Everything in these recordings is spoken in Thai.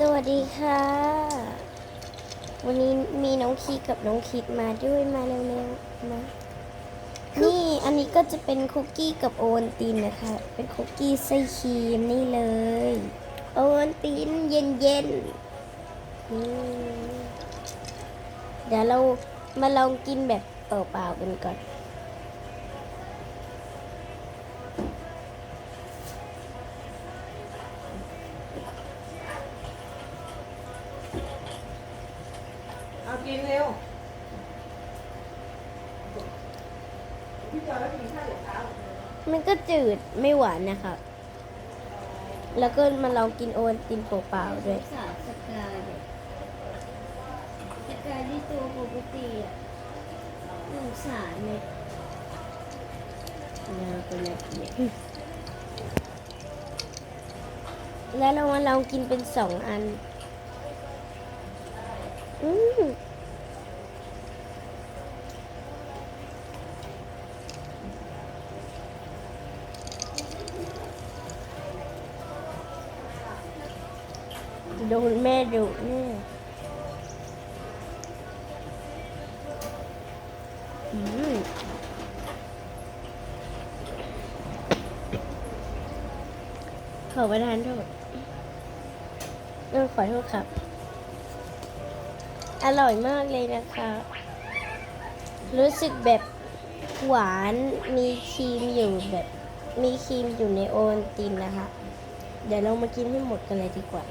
สวัสดีค่ะ วันนี้มีน้องคีกับน้องคิดมาด้วยมาเร็วๆมานี่อันนี้ก็จะเป็นคุกกี้กับโอวัลตินนะคะ เป็นคุกกี้ไส้ครีมนี่เลย โอวัลตินเย็นๆนี่เดี๋ยวเรามาลองกินแบบเปล่าๆกันก่อน เอากินเร็ว พี่จอยแล้วกินข้าวเดี๋ยวเช้า มันก็จืดไม่หวานนะคะแล้วก็มาลองกินโอวัลตินเปล่าๆด้วย สาวสกายเนี่ยสกายที่ตัวปกติอะสงสารเนี่ยน่าเป็นแบบนี้แล้วเรามาลองกินเป็นสองอัน อืม แม่ดุแน่อืมขอประทานโทษเออขอโทษครับ อร่อยมากเลยนะคะ รู้สึกแบบหวานมีครีมอยู่แบบ มีครีมอยู่ในโอวัลตินนะคะ เดี๋ยวเรามากินให้หมดกันเลยดีกว่า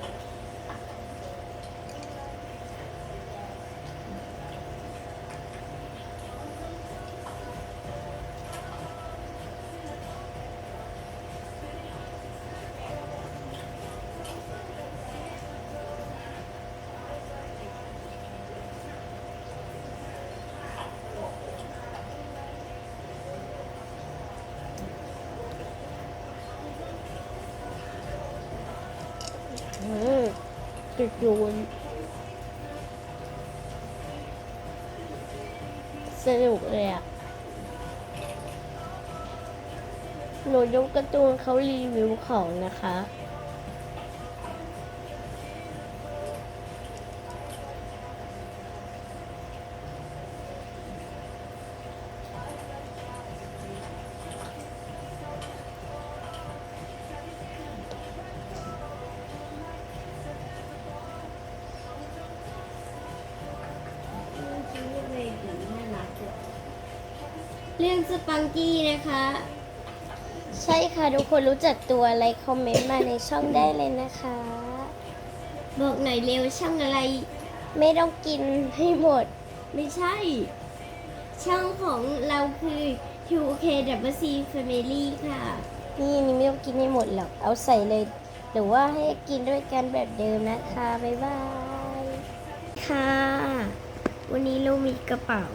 อืมจุดยูนสนุกเลยอะหนูดูการ์ตูนเขารีวิวของนะคะ เรื่องสปังกี้นะคะ ใช่ค่ะ ทุกคนรู้จักตัวอะไรคอมเมนต์มาในช่องได้เลยนะคะ บอกหน่อยเร็วช่างอะไร ไม่ต้องกินให้หมด ไม่ใช่ ช่องของเราคือ 2KWC Family ค่ะ นี่อันนี่ไม่ต้องกินให้หมดหรอก เอาใส่เลย หรือว่าให้กินด้วยกันแบบเดิมนะคะ บ๊ายบาย ค่ะ วันนี้เรามีกระเป๋า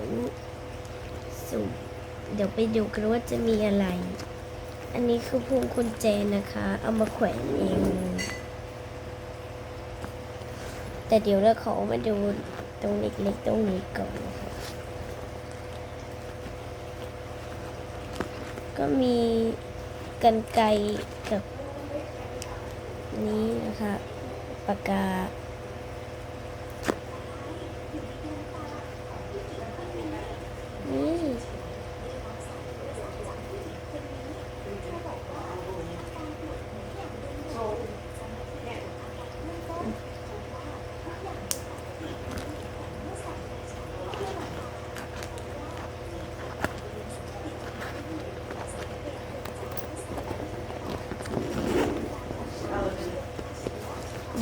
สุ่ม เดี๋ยวไปดูกันว่าจะมีอะไร อันนี้คือพวงกุญแจนะคะ เอามาแขวนเอง แต่เดี๋ยวเราขอมาดูตรงเล็กๆตรงนี้ก่อนนะคะ ก็มีกันไกรกับนี้นะคะปากกา นี่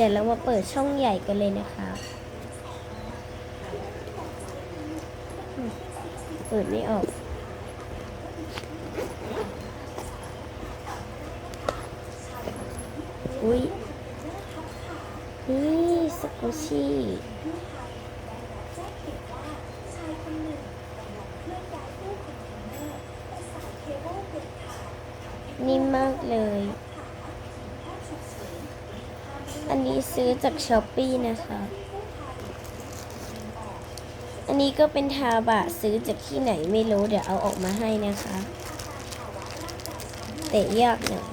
เดี๋ยวเรามาเปิดช่องใหญ่กันเลยนะคะ เปิดไม่ออก อุ้ยนี่สกูชี่นิ่มมากเลยันนี้ซื้อจากช้อปปี้นะคะ อันนี้ก็เป็นทาบะซื้อจากที่ไหนไม่รู้เดี๋ยวเอาออกมาให้นะคะ แต่ยากหน่อย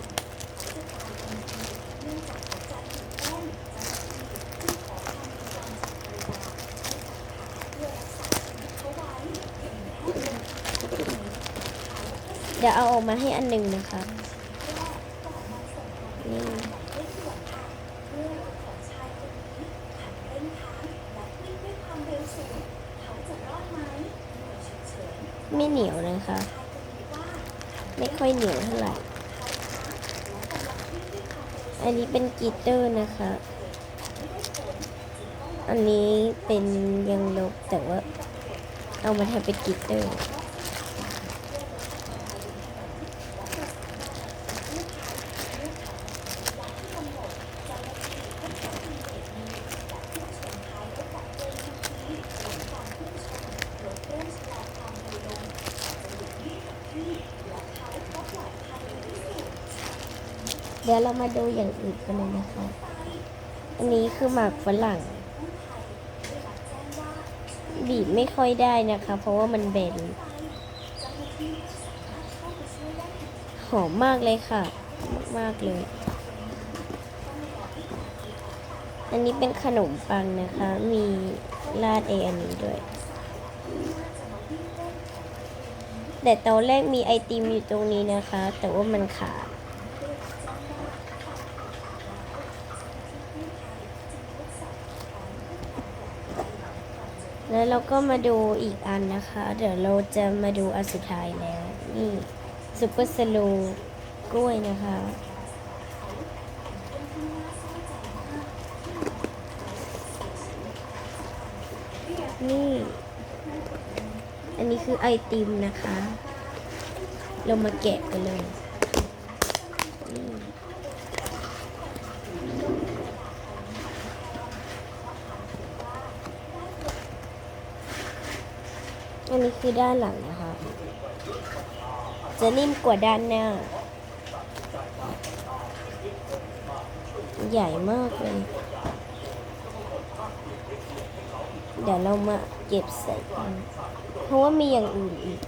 เดี๋ยวเอาออกมาให้อันหนึ่งนะคะ นี่ นะคะ ไม่ค่อยเหนียวเท่าไหร่ อันนี้เป็นกลิตเตอร์นะคะ อันนี้เป็นยังลบแต่ว่าเอามาทำเป็นกลิตเตอร์ เดี๋ยวเรามาดูอย่างอื่นกันเลยนะคะ อันนี้คือหมากฝรั่ง บีบไม่ค่อยได้นะคะ เพราะว่ามันเบนหอมมากเลยค่ะ มากๆเลย อันนี้เป็นขนมปังนะคะ มีราดเออันนี้ด้วย แต่ตอนแรกมีไอติมอยู่ตรงนี้นะคะ แต่ว่ามันขาด แล้วเราก็มาดูอีกอันนะคะ เดี๋ยวเราจะมาดูอันสุดท้ายแล้ว นี่ซุปเปอร์สโลกล้วยนะคะ นี่ อันนี้คือไอติมนะคะ เรามาแกะกันเลยนี่ อันนี้คือด้านหลังนะคะ จะนิ่มกว่าด้านหน้า ใหญ่มากเลย เดี๋ยวเรามาเก็บใส่กันเพราะว่ามีอย่างอื่นอีก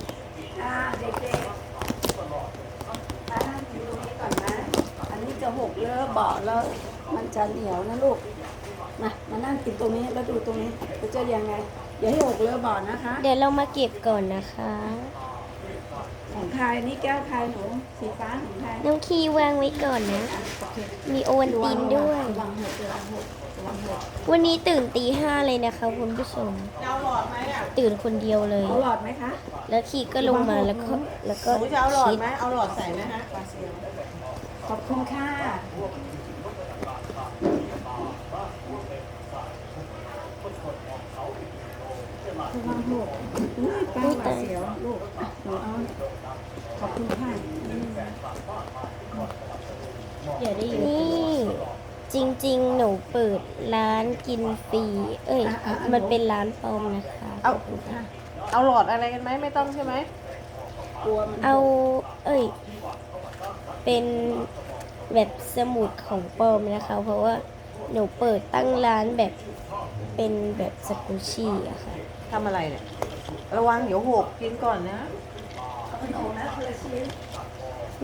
อันนี้จะหกเลอะเบาแล้วมันจะเหนียวนะลูก มา มานั่งกินตรงนี้แล้วดูตรงนี้มันจะยังไง อย่าให้หกเลอะเบาะนะคะ เดี๋ยวเรามาเก็บก่อนนะคะ ของใครนี่แก้วใครหนูสีฟ้าของใครน้องคีวางไว้ก่อนนะ โอเคมีโอวันตินด้วย ระวังหกระวังหกระวังหกวันนี้ตื่นตีห้าเลยนะคะคุณผู้ชมเอาหลอดไหมอะตื่นคนเดียวเลย เอาหลอดไหมคะ แล้วคีก็ลงมาแล้วก็แล้วก็หนูจะเอาหลอดคิดไหมเอาหลอดใส่ไหมฮะปลาเซียวขอบคุณค่ะ ระวังหกอุ้ยป้าหวาดเสียวลูกหนูเอาขอบคุณค่ะอย่าได้นี่ จริงๆ หนูเปิดร้านกินฟรี เอ้ย มันเป็นร้านปลอมนะคะเอาเอาหลอดอะไรกันไหมไม่ต้องใช่ไหมเอา เอ้ย เป็นแบบสมุดของปลอมนะคะ เพราะว่าหนูเปิดตั้งร้านแบบ เป็นแบบสกูชี่อะค่ะทำอะไรเนี่ย ระวังเดี๋ยวหกกินก่อนนะขนมนะคนละชิ้น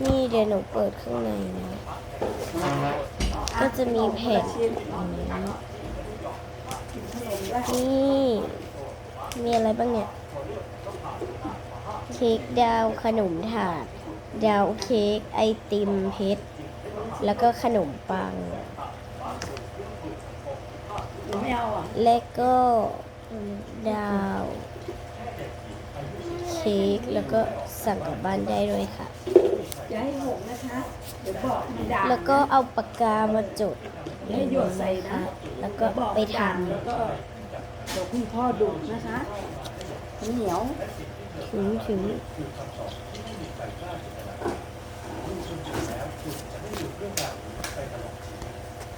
นี่เดี๋ยวหนูเปิดข้างในนะ ก็จะมีแผ่นชิ้นอย่างนี้ขนมด้วยนี่ มีอะไรบ้างเนี่ย เค้กดาวขนมถาด ดาวเค้กไอติมเพชร แล้วก็ขนมปัง หนูไม่เอาอะและก็ดาวเค้กแล้วก็สั่งกลับบ้านได้ด้วยค่ะ อย่าให้หกนะคะ เดี๋ยวบอกมันด่าแล้วก็เอาปากกามาจดอย่าให้หยดใส่นะแล้วก็บอกไปทด่าแล้วก็เดี๋ยวคุณพ่อดุนะคะมันเหนียวำถึง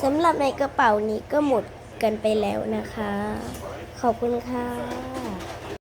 สำหรับในกระเป๋านี้ก็หมดกันไปแล้วนะคะ ขอบคุณค่ะ